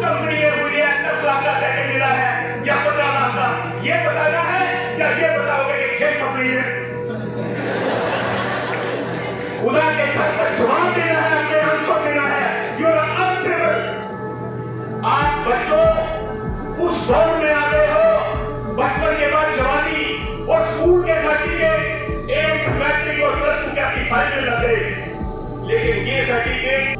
Company में है, दस लाख का पैकेज मिला है। या पंद्रह लाख का ये बताना कि सौ मिली है। खुदा के घर पर जवाब देना है, अपने आंसर देना है। यू आर आप बच्चों, उस दौर में आ गए हो। बचपन के बाद जवानी और स्कूल के सर्टिफिकेट एक मैट्रिक और प्लस टू के आपकी में लग गए लेकिन ये सर्टिफिकेट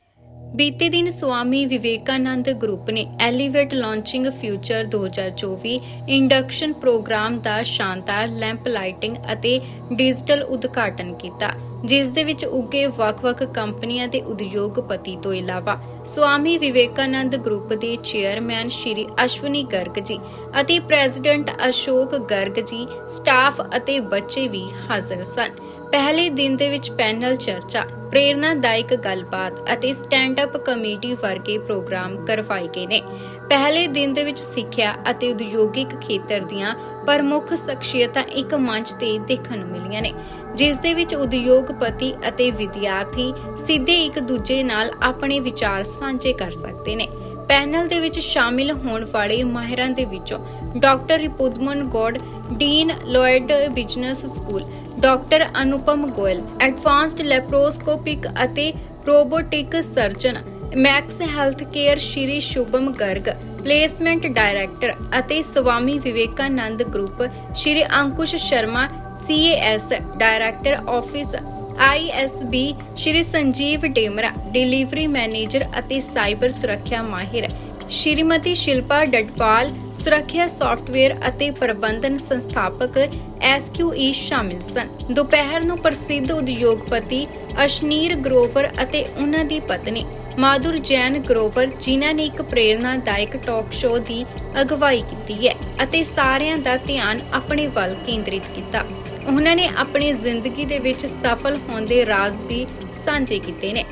ਬੀਤੇ ਦਿਨ ਸਵਾਮੀ ਵਿਵੇਕਾਨੰਦ ਗਰੁੱਪ ਨੇ elevate launching future 2024 induction programme ਦਾ ਸ਼ਾਨਦਾਰ ਲੈਂਪ ਲਾਈਟਿੰਗ ਅਤੇ ਡਿਜੀਟਲ ਉਦਘਾਟਨ ਕੀਤਾ, ਜਿਸ ਦੇ ਵਿੱਚ ਉੱਗੇ ਵੱਖ-ਵੱਖ ਕੰਪਨੀਆਂ ਦੇ ਉਦਯੋਗਪਤੀ ਤੋਂ ਇਲਾਵਾ ਸਵਾਮੀ ਵਿਵੇਕਾਨੰਦ ਗਰੁੱਪ ਦੇ ਚੇਅਰਮੈਨ ਸ਼੍ਰੀ ਅਸ਼ਵਨੀ ਗਰਗ ਜੀ ਅਤੇ ਪ੍ਰੈਜ਼ੀਡੈਂਟ ਅਸ਼ੋਕ ਗਰਗ ਜੀ, ਸਟਾਫ ਅਤੇ ਬੱਚੇ ਵੀ ਹਾਜ਼ਰ ਸਨ। ਪਹਿਲੇ ਦਿਨ ਦੇ ਵਿੱਚ ਪੈਨਲ ਚਰਚਾ, ਪ੍ਰੇਰਨਾਦਾਇਕ ਗੱਲਬਾਤ ਅਤੇ ਸਟੈਂਡ ਅਪ ਕਮੇਟੀ ਵਰਗੇ ਪ੍ਰੋਗਰਾਮ ਕਰਵਾਏ ਗਏ ਨੇ। ਪਹਿਲੇ ਦਿਨ ਦੇ ਵਿੱਚ ਸਿੱਖਿਆ ਅਤੇ ਉਦਯੋਗਿਕ ਖੇਤਰ ਦੀਆਂ ਪ੍ਰਮੁੱਖ ਸ਼ਖਸੀਅਤਾਂ ਇੱਕ ਮੰਚ ਤੇ ਦੇਖਣ ਨੂੰ ਮਿਲੀਆਂ ਨੇ, ਜਿਸ ਦੇ ਵਿੱਚ ਉਦਯੋਗਪਤੀ ਅਤੇ ਵਿਦਿਆਰਥੀ ਸਿੱਧੇ ਇੱਕ ਦੂਜੇ ਨਾਲ ਆਪਣੇ ਵਿਚਾਰ ਸਾਂਝੇ ਕਰ ਸਕਦੇ ਨੇ। ਪੈਨਲ ਦੇ ਵਿੱਚ ਸ਼ਾਮਿਲ ਹੋਣ ਵਾਲੇ ਮਾਹਿਰਾਂ ਦੇ ਵਿੱਚੋਂ doctor Ripudaman Gaud dean Lloyd business school doctor Anupam Goyal, advanced laparoscopic ਅਤੇ robotic surgeon, Max health care Shri Shubham Garg, placement director ਅਤੇ Swami Vivekananda group, Shri Ankush Sharma, CAS director office, ISB, Shri Sanjeev Demra, delivery manager ਅਤੇ cyber ਸੁਰੱਖਿਆ ਮਾਹਿਰ, ਸ਼੍ਰੀਮਤੀ ਸ਼ਿਲਪਾ ਡਟਵਾਲ, ਸੁਰੱਖਿਆ software ਅਤੇ ਪ੍ਰਬੰਧਨ ਸੰਸਥਾਪਕ ਐਸਕਿਊਈ ਸ਼ਾਮਿਲ ਸਨ। ਦੁਪਹਿਰ ਨੂੰ ਪ੍ਰਸਿੱਧ ਉਦਯੋਗਪਤੀ ਅਸ਼ਨੀਰ ਗਰੋਵਰ ਅਤੇ ਉਹਨਾਂ ਦੀ ਪਤਨੀ ਮਾਧੁਰ ਜੈਨ ਗਰੋਵਰ, ਜਿਨ੍ਹਾਂ ਨੇ ਇੱਕ ਪ੍ਰੇਰਨਾਦਾਇਕ ਟਾਕ ਸ਼ੋਅ ਦੀ ਅਗਵਾਈ ਕੀਤੀ ਹੈ ਅਤੇ ਸਾਰਿਆਂ ਦਾ ਧਿਆਨ ਆਪਣੇ ਵੱਲ ਕੇਂਦਰਿਤ ਕੀਤਾ। ਉਹਨਾਂ ਨੇ ਆਪਣੀ ਜ਼ਿੰਦਗੀ ਦੇ ਵਿੱਚ ਸਫਲ ਹੋਣ ਦੇ ਰਾਜ਼ ਵੀ ਸਾਂਝੇ ਕੀਤੇ ਨੇ।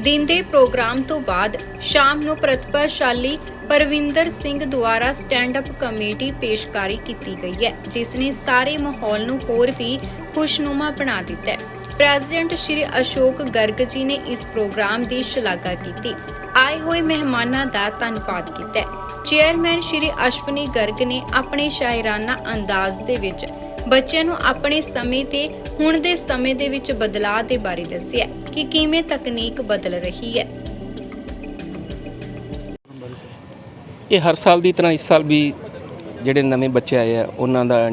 ਦਿਨ ਦੇ ਪ੍ਰੋਗਰਾਮ ਤੋਂ ਬਾਅਦ ਸ਼ਾਮ ਨੂੰ ਪ੍ਰਤਿਭਾਸ਼ਾਲੀ ਪਰਵਿੰਦਰ ਸਿੰਘ ਦੁਆਰਾ ਸਟੈਂਡ ਅਪ ਕਮੇਟੀ ਪੇਸ਼ਕਾਰੀ ਕੀਤੀ ਗਈ ਹੈ, ਜਿਸ ਨੇ ਸਾਰੇ ਮਾਹੌਲ ਨੂੰ ਹੋਰ ਵੀ ਖੁਸ਼ਨੁਮਾ ਬਣਾ ਦਿੱਤਾ ਹੈ। ਪ੍ਰੈਜ਼ੀਡੈਂਟ ਸ਼੍ਰੀ ਅਸ਼ੋਕ ਗਰਗ ਜੀ ਨੇ ਇਸ ਪ੍ਰੋਗਰਾਮ ਦੀ ਸ਼ਲਾਘਾ ਕੀਤੀ। ਆਏ ਹੋਏ ਮਹਿਮਾਨਾਂ ਦਾ ਧੰਨਵਾਦ ਕੀਤਾ ਚੇਅਰਮੈਨ ਸ਼੍ਰੀ ਅਸ਼ਵਨੀ ਗਰਗ ਨੇ ਆਪਣੇ ਸ਼ਾਇਰਾਨਾ ਅੰਦਾਜ਼ ਦੇ ਵਿੱਚ ਬੱਚਿਆਂ ਨੂੰ ਆਪਣੇ ਸਮੇਂ ਤੇ, ਹੁਣ ਦੇ ਸਮੇਂ ਦੇ ਵਿੱਚ ਬਦਲਾਅ ਦੇ ਬਾਰੇ ਦੱਸਿਆ ਕਿ ਕਿਵੇਂ ਤਕਨੀਕ ਬਦਲ ਰਹੀ ਹੈ। ਇਹ ਹਰ ਸਾਲ ਦੀ ਤਰ੍ਹਾਂ ਇਸ ਸਾਲ ਵੀ ਜਿਹੜੇ ਨਵੇਂ ਬੱਚੇ ਆਏ ਆ, ਉਹਨਾਂ ਦਾ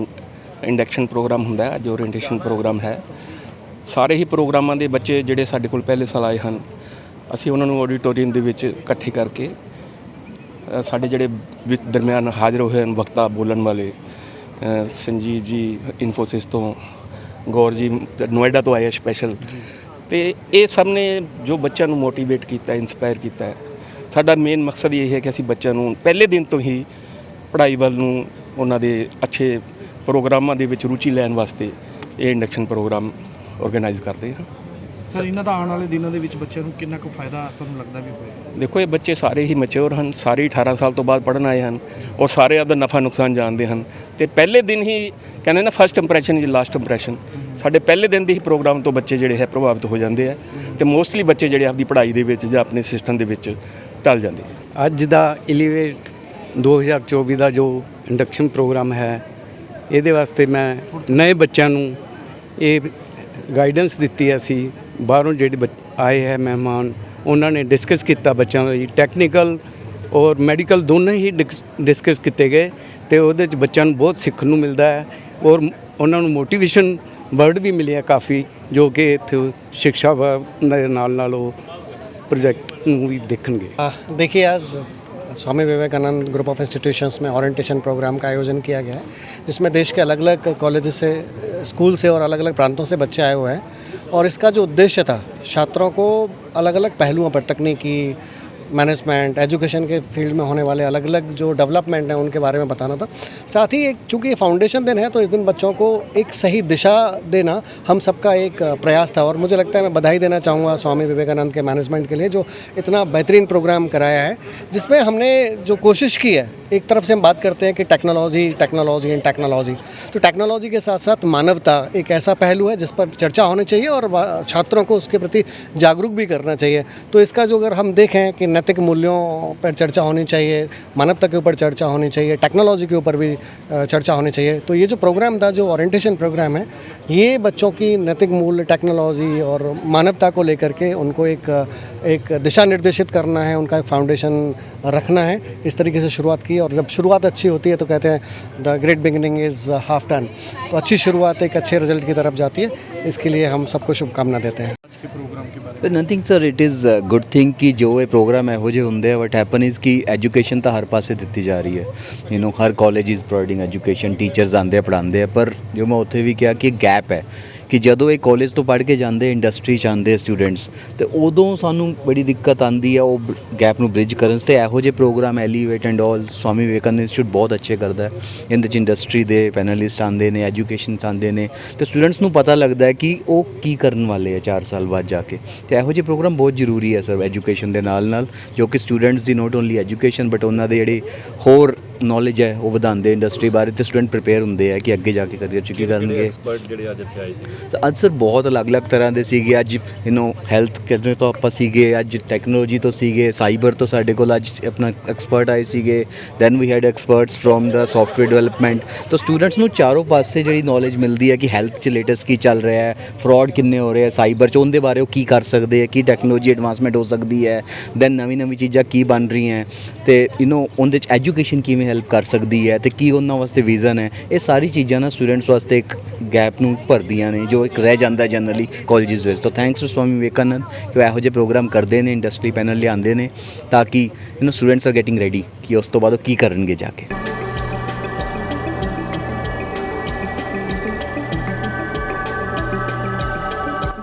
ਇੰਡਕਸ਼ਨ ਪ੍ਰੋਗਰਾਮ ਹੁੰਦਾ ਹੈ, ਅੱਜ ਓਰੀਐਂਟੇਸ਼ਨ ਪ੍ਰੋਗਰਾਮ ਹੈ। ਸਾਰੇ ਹੀ ਪ੍ਰੋਗਰਾਮਾਂ ਦੇ ਬੱਚੇ ਜਿਹੜੇ ਸਾਡੇ ਕੋਲ ਪਹਿਲੇ ਸਾਲ ਆਏ ਹਨ, ਅਸੀਂ ਉਹਨਾਂ ਨੂੰ ਆਡੀਟੋਰੀਅਮ ਦੇ ਵਿੱਚ ਇਕੱਠੇ ਕਰਕੇ ਸਾਡੇ ਜਿਹੜੇ ਵਿੱਚ ਦਰਮਿਆਨ ਹਾਜ਼ਰ ਹੋਏ ਹਨ, ਵਕਤਾ ਬੋਲਣ ਵਾਲੇ ਅ, ਸੰਜੀਵ ਜੀ ਇਨਫੋਸਿਸ ਤੋਂ ਗੌਰ ਜੀ ਨੋਇਡਾ ਤੋਂ ਆਏ ਸਪੈਸ਼ਲ ਤੇ ਇਹ ਸਭ ਨੇ ਜੋ ਬੱਚਿਆਂ ਨੂੰ ਮੋਟੀਵੇਟ ਕੀਤਾ ਇਨਸਪਾਇਰ ਕੀਤਾ ਹੈ। ਸਾਡਾ ਮੇਨ ਮਕਸਦ ਇਹ ਹੈ ਕਿ ਅਸੀਂ ਬੱਚਿਆਂ ਨੂੰ ਪਹਿਲੇ ਦਿਨ ਤੋਂ ਹੀ ਪੜ੍ਹਾਈ ਵੱਲ ਨੂੰ ਉਹਨਾਂ ਦੇ ਅੱਛੇ ਪ੍ਰੋਗਰਾਮਾਂ ਦੇ ਵਿੱਚ ਰੁਚੀ ਲੈਣ ਵਾਸਤੇ ਇਹ ਇੰਡਕਸ਼ਨ ਪ੍ਰੋਗਰਾਮ ਆਰਗੇਨਾਈਜ਼ ਕਰਦੇ ਹਾਂ। ਸਰ ਇਹਨਾਂ ਦਾ ਆਉਣ ਵਾਲੇ ਦਿਨਾਂ ਦੇ ਵਿੱਚ ਬੱਚਿਆਂ ਨੂੰ ਕਿੰਨਾ ਕੁ ਫਾਇਦਾ ਤੁਹਾਨੂੰ ਲੱਗਦਾ ਵੀ ਹੋਏਗਾ? ਦੇਖੋ ਇਹ ਬੱਚੇ ਸਾਰੇ ਹੀ ਮੈਚੁਰ ਹਨ ਸਾਰੇ ਹੀ 18 ਸਾਲ ਤੋਂ ਬਾਅਦ ਪੜ੍ਹਨ ਆਏ ਹਨ ਔਰ ਸਾਰੇ ਆਪਦਾ ਨਫਾ ਨੁਕਸਾਨ ਜਾਣਦੇ ਹਨ। ਤੇ ਪਹਿਲੇ ਦਿਨ ਹੀ ਕਹਿੰਦੇ ਨਾ first impression is last impression ਸਾਡੇ ਪਹਿਲੇ ਦਿਨ ਦੇ ਹੀ ਪ੍ਰੋਗਰਾਮ ਤੋਂ ਬੱਚੇ ਜਿਹੜੇ ਹੈ ਪ੍ਰਭਾਵਿਤ ਹੋ ਜਾਂਦੇ ਆ ਤੇ ਮੋਸਟਲੀ ਬੱਚੇ ਜਿਹੜੇ ਆਪਦੀ ਪੜ੍ਹਾਈ ਦੇ ਵਿੱਚ ਜਾਂ ਆਪਣੇ ਸਿਸਟਮ ਦੇ ਵਿੱਚ ਢਲ ਜਾਂਦੇ ਆ। ਅੱਜ ਦਾ ਇਲੀਵੇਟ 2024 ਦਾ ਜੋ ਇੰਡਕਸ਼ਨ ਪ੍ਰੋਗਰਾਮ ਹੈ ਇਹਦੇ ਵਾਸਤੇ ਮੈਂ ਨਵੇਂ ਬੱਚਿਆਂ ਨੂੰ ਇਹ ਗਾਈਡੈਂਸ ਦਿੱਤੀ ਹੈ ਅਸੀਂ ਬਾਹਰੋਂ ਜਿਹੜੇ ਬੱਚ- ਆਏ ਹੈ ਮਹਿਮਾਨ ਉਹਨਾਂ ਨੇ ਡਿਸਕਸ ਕੀਤਾ ਬੱਚਿਆਂ ਦਾ ਜੀ ਟੈਕਨੀਕਲ ਔਰ ਮੈਡੀਕਲ ਦੋਨੇ ਹੀ ਡਿਸਕਸ ਕੀਤੇ ਗਏ ਤੇ ਉਹਦੇ ਚ ਬੱਚਿਆਂ ਨੂੰ ਬਹੁਤ ਸਿੱਖਣ ਨੂੰ ਮਿਲਦਾ ਹੈ ਔਰ ਮ- ਉਹਨਾਂ ਨੂੰ ਮੋਟੀਵੇਸ਼ਨ ਵਰਡ ਵੀ ਮਿਲਿਆ ਕਾਫੀ ਜੋ ਕਿ ਇੱਥੇ ਸਿੱਖਿਆ ਵਿਭਾਗ ਦੇ ਨਾਲ ਨਾਲ ਉਹ प्रोजेक्ट ਨੂੰ ਵੀ ਦੇਖਣਗੇ आ, देखिए आज Swami Vivekanand group of institutions में ओरिएंटेशन प्रोग्राम का आयोजन किया गया है जिसमें देश के अलग अलग कॉलेजेस से स्कूल से और अलग अलग प्रांतों से बच्चे आए हुए हैं और इसका जो उद्देश्य था छात्रों को अलग अलग पहलुओं पर तकनीकी मैनेजमेंट एजुकेशन के फ़ील्ड में होने वाले अलग अलग जो डेवलपमेंट हैं, उनके बारे में बताना था। साथ ही एक, चूँकि ये फाउंडेशन दिन है तो इस दिन बच्चों को एक सही दिशा देना हम सबका एक प्रयास था। और मुझे लगता है मैं बधाई देना चाहूँगा स्वामी विवेकानंद के मैनेजमेंट के लिए, जो इतना बेहतरीन प्रोग्राम कराया है, जिसमें हमने जो कोशिश की है, एक तरफ़ से हम बात करते हैं कि टेक्नोलॉजी टेक्नोलॉजी एंड टेक्नोलॉजी तो टेक्नोलॉजी के साथ साथ मानवता एक ऐसा पहलू है, जिस पर चर्चा होनी चाहिए और छात्रों को उसके प्रति जागरूक भी करना चाहिए। तो इसका जो अगर हम देखें कि नैतिक मूल्यों पर चर्चा होनी चाहिए मानवता के ऊपर चर्चा होनी चाहिए, टेक्नोलॉजी के ऊपर भी चर्चा होनी चाहिए। तो ये जो प्रोग्राम था, जो ओरिएंटेशन प्रोग्राम है, ये बच्चों की नैतिक मूल्य टेक्नोलॉजी और मानवता को लेकर के उनको एक एक दिशा निर्देशित करना है, उनका एक फाउंडेशन रखना है। इस तरीके से शुरुआत की और जब शुरुआत अच्छी होती है तो कहते हैं the great beginning is half done तो अच्छी शुरुआत एक अच्छे रिज़ल्ट की तरफ़ जाती है। इसके लिए हम सबको शुभकामना देते हैं। ਤੇ nothing sir it is good thing ਕਿ ਜੋ ਇਹ ਪ੍ਰੋਗਰਾਮ ਇਹੋ ਜਿਹੇ ਹੁੰਦੇ ਆ ਵਟ ਹੈਪਨ ਇਜ਼ ਕਿ ਐਜੂਕੇਸ਼ਨ ਤਾਂ ਹਰ ਪਾਸੇ ਦਿੱਤੀ ਜਾ ਰਹੀ ਹੈ। You know Har college is providing education teachers ਆਉਂਦੇ ਆ, ਪੜ੍ਹਾਉਂਦੇ ਆ, ਪਰ ਜੋ ਮੈਂ ਉੱਥੇ ਵੀ ਕਿਹਾ ਕਿ ਗੈਪ ਹੈ। ਕਿ ਜਦੋਂ ਇਹ ਕਾਲਜ ਤੋਂ ਪੜ੍ਹ ਕੇ ਜਾਂਦੇ ਇੰਡਸਟਰੀ ਚ ਆਉਂਦੇ ਸਟੂਡੈਂਟਸ ਤੇ ਉਦੋਂ ਸਾਨੂੰ ਬੜੀ ਦਿੱਕਤ ਆਂਦੀ ਆ, ਉਹ ਗੈਪ ਨੂੰ ਬ੍ਰਿਜ ਕਰਨ ਤੇ ਇਹੋ ਜਿਹੇ programme elevate and all Swami Vivekananda institute ਬਹੁਤ ਅੱਛੇ ਕਰਦਾ ਹੈ। ਇਹਦੇ ਚ ਇੰਡਸਟਰੀ ਦੇ ਪੈਨਲਿਸਟ ਆਉਂਦੇ ਨੇ ਐਜੂਕੇਸ਼ਨ ਆਉਂਦੇ ਨੇ। ਤੇ ਸਟੂਡੈਂਟਸ ਨੂੰ ਪਤਾ ਲੱਗਦਾ ਹੈ ਕਿ ਉਹ ਕੀ ਕਰਨ ਵਾਲੇ ਆ 4 ਸਾਲ ਬਾਅਦ ਜਾ ਕੇ। ਤੇ ਇਹੋ ਜਿਹੇ ਪ੍ਰੋਗਰਾਮ ਬਹੁਤ ਜ਼ਰੂਰੀ ਹੈ ਸਰ ਐਜੂਕੇਸ਼ਨ ਦੇ ਨਾਲ ਨਾਲ ਜੋ ਕਿ ਸਟੂਡੈਂਟਸ ਦੀ ਨਾਟ ਓਨਲੀ ਐਜੂਕੇਸ਼ਨ ਬਟ ਉਹਨਾਂ ਦੇ ਜਿਹੜੇ ਹੋਰ ਨੌਲੇਜ ਹੈ ਉਹ ਵਧਾਉਂਦੇ ਇੰਡਸਟਰੀ ਬਾਰੇ ਤੇ ਸਟੂਡੈਂਟ ਪ੍ਰੀਪੇਅਰ ਹੁੰਦੇ ਆ ਕਿ ਅੱਗੇ ਜਾ ਕੇ ਕਰੀਅਰ ਚ ਕੀ ਕਰਨਗੇ। ਐਕਸਪਰਟ ਜਿਹੜੇ ਅੱਜ ਇੱਥੇ ਆਏ ਸੀ ਸੋ ਅੱਜ ਸਰ ਬਹੁਤ ਅਲੱਗ-ਅਲੱਗ ਤਰ੍ਹਾਂ ਦੇ ਸੀਗੇ। ਅੱਜ ਯੂ ਨੋ ਹੈਲਥ ਕਿਹਦੇ ਤੋਂ ਆਪਾਂ ਸੀਗੇ ਅੱਜ ਟੈਕਨੋਲੋਜੀ ਤੋਂ ਸੀਗੇ ਸਾਈਬਰ ਤੋਂ ਸਾਡੇ ਕੋਲ ਅੱਜ ਆਪਣਾ ਐਕਸਪਰਟ ਆਏ ਸੀਗੇ। Then we had experts from the software development ਤਾਂ ਸਟੂਡੈਂਟਸ ਨੂੰ ਚਾਰੋਂ ਪਾਸੇ ਜਿਹੜੀ ਨੌਲੇਜ ਮਿਲਦੀ ਹੈ ਕਿ ਹੈਲਥ 'ਚ ਲੇਟੈਸਟ ਕੀ ਚੱਲ ਰਿਹਾ ਹੈ ਫਰਾਡ ਕਿੰਨੇ ਹੋ ਰਹੇ ਹੈ ਸਾਈਬਰ 'ਚ ਉਹਦੇ ਬਾਰੇ ਉਹ ਕੀ ਕਰ ਸਕਦੇ ਹੈ ਕੀ ਟੈਕਨੋਲੋਜੀ ਐਡਵਾਂਸਮੈਂਟ ਹੋ ਸਕਦੀ ਹੈ ਦੈਨ ਨਵੀਂ ਨਵੀਂ ਚੀਜ਼ਾਂ ਕੀ ਬਣ ਰਹੀਆਂ। ਤੇ ਯੂ نو ਉਹਦੇ 'ਚ ਐਜੂਕੇਸ਼ਨ ਕਿਵੇਂ ਹੈਲਪ ਕਰ ਸਕਦੀ ਹੈ ਤੇ ਕੀ ਉਹਨਾਂ ਵਾਸਤੇ ਵਿਜ਼ਨ ਹੈ? ਇਹ ਸਾਰੀ ਚੀਜ਼ਾਂ ਨਾ ਸਟੂਡੈਂਟਸ ਵਾਸਤੇ ਇੱਕ ਗੈਪ ਨੂੰ ਭਰਦੀਆਂ ਨੇ, ਜੋ ਇੱਕ ਰਹਿ ਜਾਂਦਾ ਜਨਰਲੀ ਕਾਲਜਸ ਵਿੱਚ। ਤਾਂ ਥੈਂਕਸ ਟੂ ਸਵਾਮੀ ਵਿਵੇਕਾਨੰਦ ਕਿ ਇਹੋ ਜਿਹੇ ਪ੍ਰੋਗਰਾਮ ਕਰਦੇ ਨੇ ਇੰਡਸਟਰੀ ਪੈਨਲ ਲਿਆਉਂਦੇ ਨੇ, ਤਾਂ ਕਿ you know students are getting ready ਕਿ ਉਸ ਤੋਂ ਬਾਅਦ ਉਹ ਕੀ ਕਰਨਗੇ ਜਾ ਕੇ।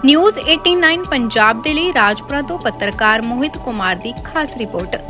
ਨਿਊਜ਼ 89 ਪੰਜਾਬ ਦੇ ਲਈ ਰਾਜਪੁਰਾ ਤੋਂ ਪੱਤਰਕਾਰ ਮੋਹਿਤ ਕੁਮਾਰ ਦੀ ਖਾਸ ਰਿਪੋਰਟ।